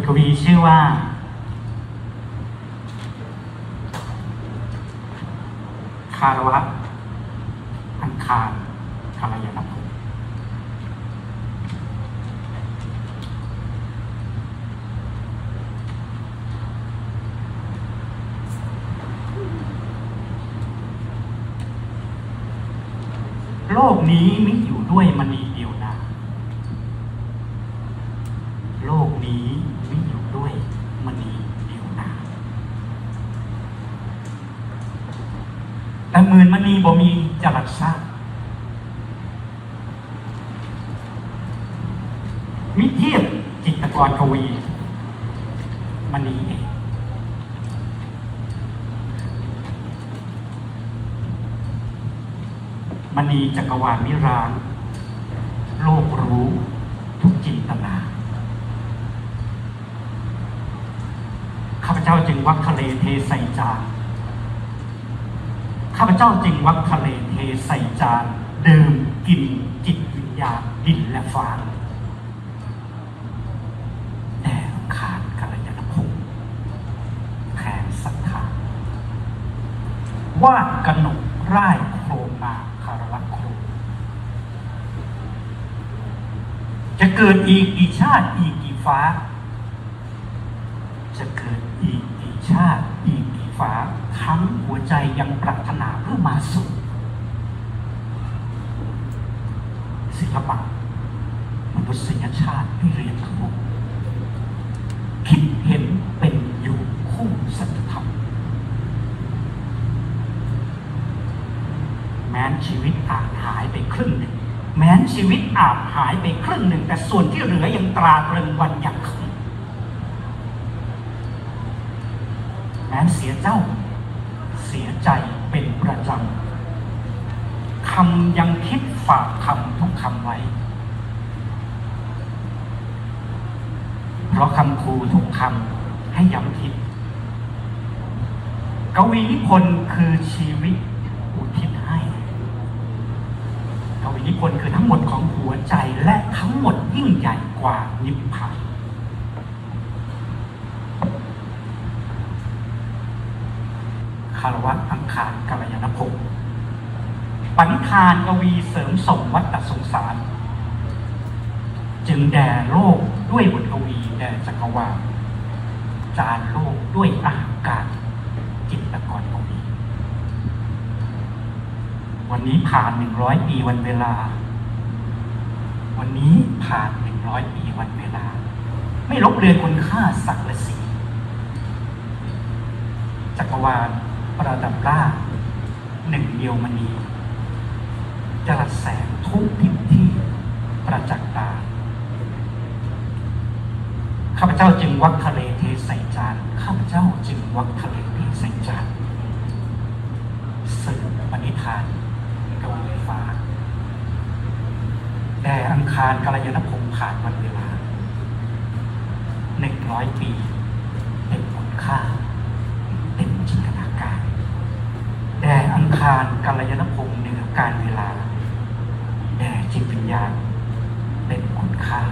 ทกวีชื่อว่า คารวะอังคารคารยานภูโลกนี้มิอยู่ด้วยมณีเดียวนะ โลกนี้มิอยู่ด้วยมณีเดียวนะ แต่หมื่นมณีบ่มีจะรักษามิเทียบจิตกรกวีมณีเองมณีจักรวาลนิรานโลกรู้ทุกจินตนาข้าพเจ้าจึงวักทะเลเทใส่จาน ข้าพเจ้าจึงวักทะเลเทใส่จานเดื่มกินจิตวิญญาณดินและฟ้าแต่ขาดกัลยาณพงศ์แทนศรัทธาวาดกหนกร่ายโครมมาคารวะครูจะเกิดอีกกี่ชาติอีกกี่ฟ้า จะเกิดอีกกี่ชาติอีกกี่ฟ้า ทั้งหัวใจยังปรารถนาเพื่อมาสู่ศิลปะมนุษยชาติให้เรียนรู้คิดเห็นเป็นอยู่คู่สัจธรรมแม้นชีวิตอาจหายไปครึ่งหนึ่ง แม้นชีวิตอาจหายไปครึ่งหนึ่ง แต่ส่วนที่เหลือยังตราตรึงวันยังคืนแม้นเสียเจ้า เสียใจเป็นประจำคำยังคิดฝากคำทุกคำไว้ เพราะคำครูทุกคำให้ย้ำคิด กวีนิพนธ์คือชีวิตอุทิศให้ กวีนิพนธ์คือทั้งหมดของหัวใจและทั้งหมดยิ่งใหญ่กว่านิพพาน คารวะอังคารกัลยาณพงศ์ปณิธานกวีเสริมส่งวัตตสงสาร จึงแด่โลกด้วยบทกวีแด่จักรวาลจานโลกด้วยอาการจิตรกรกวีวันนี้ผ่านหนึ่งร้อยปีวันเวลา วันนี้ผ่านหนึ่งร้อยปีวันเวลา ไม่ลบเลือนคุณค่าศักดิ์และศรีจักรวาล ประดับล่าหนึ่งเดียวมณีจรัสแสงทุกทิศที่ประจักษ์ตา ข้าพเจ้าจึงวักทะเลเทใส่จาน ข้าพเจ้าจึงวักทะเลเทใส่จานสื่อปณิธานกวีฟ้าแด่อังคารกัลยาณพงศ์ผ่านวันเวลาหนึ่งร้อยปีเป็นคุณค่า เป็นจินตนาการ แด่อัง คารกัลยาณพงศ์เหนือการเวลาแด่จิตวิญญาณเป็นคุณค่า